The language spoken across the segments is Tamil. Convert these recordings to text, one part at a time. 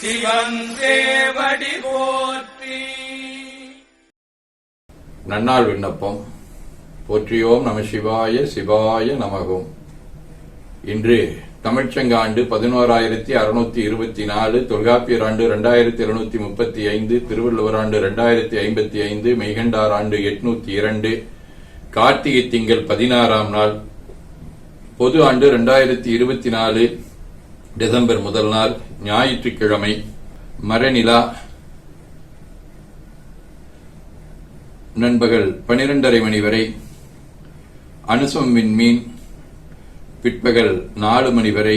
சிவன் போற்றி. நன்னாள் விண்ணப்பம். போற்றியோம் நம சிவாய சிவாய நமகோம். இன்று தமிழ்ச்சங்காண்டு பதினோராயிரத்தி அறுநூத்தி இருபத்தி நாலு தொல்காப்பியர் ஆண்டு இரண்டாயிரத்தி இருநூத்தி முப்பத்தி ஐந்து திருவள்ளுவர் ஆண்டு இரண்டாயிரத்தி ஐம்பத்தி ஐந்து மெய்கண்டார் ஆண்டு எட்நூத்தி இரண்டு கார்த்திகை திங்கள் பதினாறாம் நாள். பொது ஆண்டு இரண்டாயிரத்தி இருபத்தி நாலு டிசம்பர் முதல் நாள் ஞாயிற்றுக்கிழமை மரநிலா நண்பகல் பனிரெண்டரை மணி வரை அனுசம் விண்மீன் பிற்பகல் நாலு மணி வரை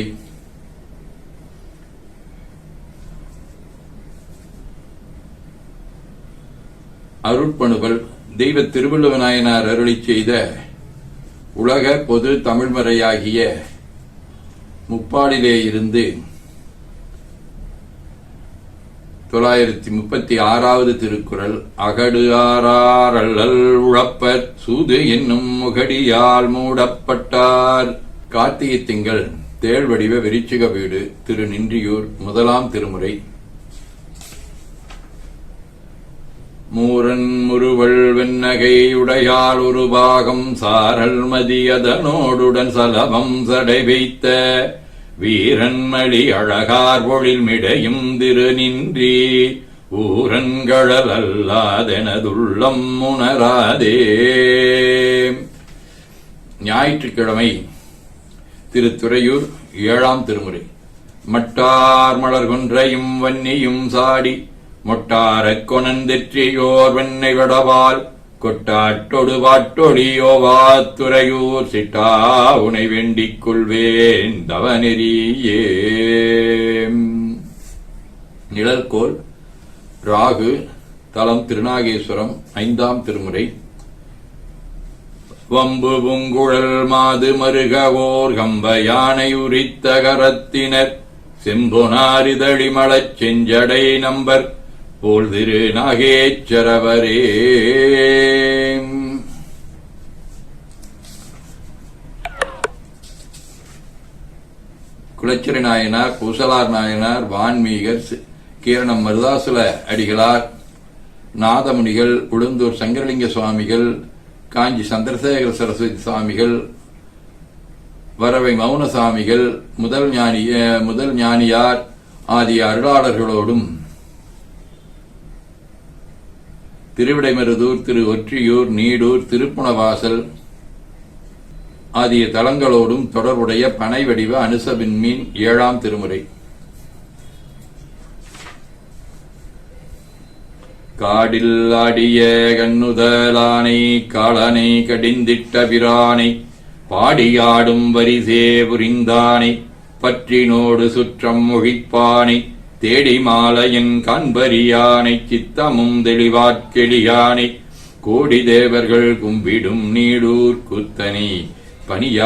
அருட்பணுவல் தெய்வ திருவள்ளுவ நாயனார் செய்த உலக பொது தமிழ்மறையாகிய முப்பாடிலே இருந்து தொள்ளாயிரத்தி முப்பத்தி ஆறாவது திருக்குறள் அகடு ஆறாரல்லல் உழப்பர் சூது என்னும் முகடியால் மூடப்பட்டார். கார்த்திகை திங்கள் தேள் வடிவ விருச்சிக வீடு திரு நின்றியூர் முதலாம் திருமுறை. மூரன் முருவள் வெண்ணகையுடையால் ஒரு பாகம் சாரல் மதியதனோடுடன் சலபம் சடை வைத்த வீரன்மழி அழகார் பொழில்மிடையும் திரு நின்றி ஊரன்கழல் அல்லாதெனதுள்ளம் உணராதே ஞாயிற்றுக்கிழமை திருத்துறையூர் ஏழாம் திருமுறை. மட்டார் மலர் கொன்றையும் வன்னியும் சாடி மொட்டாரக் கொணந்தெற்றியோர் வெண்ணை விடவால் கொட்டாட்டொடு வாட்டொடியோ துறையூர் சிட்டா உனை வேண்டிக் கொள்வேன் தவநெறியே. நிழற்கோள் ராகு தலம் திருநாகேஸ்வரம் ஐந்தாம் திருமுறை. வம்பு புங்குழல் மாது மருகவோர் கம்ப யானை உரித்த கரத்தினர் செம்பொனாரிதழிமலச் செஞ்சடை நம்பர். போல் திரு நாகேச்சரவரே. குலச்சிறை நாயனார் பூசலார் நாயனார் வான்மீகர் கீரணம் மருதாசுல அடிகளார் நாதமுனிகள் உளுந்தூர் சங்கரலிங்க சுவாமிகள் காஞ்சி சந்திரசேகர சரஸ்வதி சுவாமிகள் வரவை மௌன சுவாமிகள் முதல் ஞானி முதல் ஞானியார் ஆகிய அருளாளர்களோடும் திருவிடைமருதூர் திரு ஒற்றியூர் நீடூர் திருப்புணவாசல் ஆகிய தலங்களோடும் தொடர்புடைய பனை வடிவ அனுசபின் மீன் ஏழாம் திருமுறை. காடில் ஆடிய கண்ணுதலானை காலனை கடிந்திட்ட பிரானை பாடியாடும் வரிசே புரிந்தானை பற்றினோடு சுற்றம் மொழிப்பானை தேடி மாலையன் காண்பரியானை சித்தமும் தெளிவாக்கெளியானை கோடி தேவர்கள் கும்பிடும் நீடூர் குத்தனை பணியாவிடலாமே.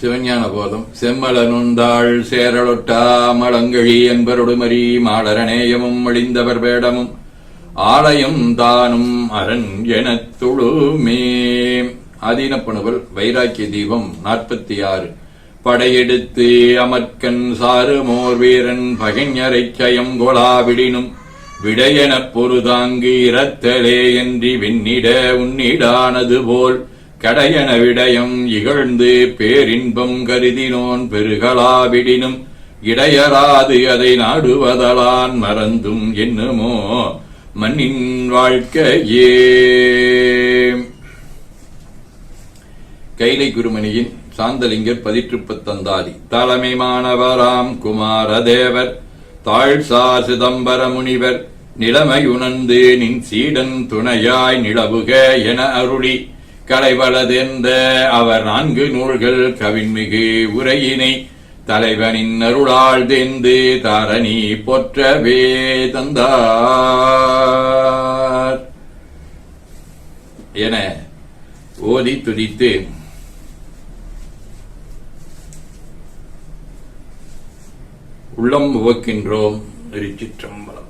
சிவஞான போதம். செம்மலனுந்தாள் சேரலொட்டா மலங்கழி என்பருடுமரி மாடரநேயமும் அழிந்தவர் வேடமும். ஆலயம் தானும் அரண் எனத் துழுமே. ஆதீனப்பணுவல் வைராக்கிய தீபம் நாற்பத்தி ஆறு படையெடுத்து அமர்க்கன் சாருமோர் வீரன் பகைஞரைச் சயம் கொலாவிடினும் விடையெனப் பொறுதாங்கு இரத்தலே என்றி விண்ணிட உன்னிடானது போல். கடையன விடயம் இகழ்ந்து பேரின்பம் கருதினோன் பெருகலாவிடினும் இடையராது அதை நாடுவதலான் மறந்தும் என்னுமோ மண்ணின் வாழ்க்கையே. கைலை குருமணியின் சாந்தலிங்கர் பதிற்றுப்பத்தந்தாதி தலைமை மாணவராம் குமாரதேவர் தாழ்சா சிதம்பர முனிவர் நிலைமையுணர்ந்து நின் சீடன் துணையாய் நிலவுக என அருளி கலைவளதென்ற அவர் நான்கு நூல்கள் கவின்மிகு உரையினை தலைவனின் அருளாள் தெந்து தாரணி போற்றவே தந்தார். என ஓதி துதித்து உள்ளம் உவக்கின்றோம் திருச்சிற்றம்பலம்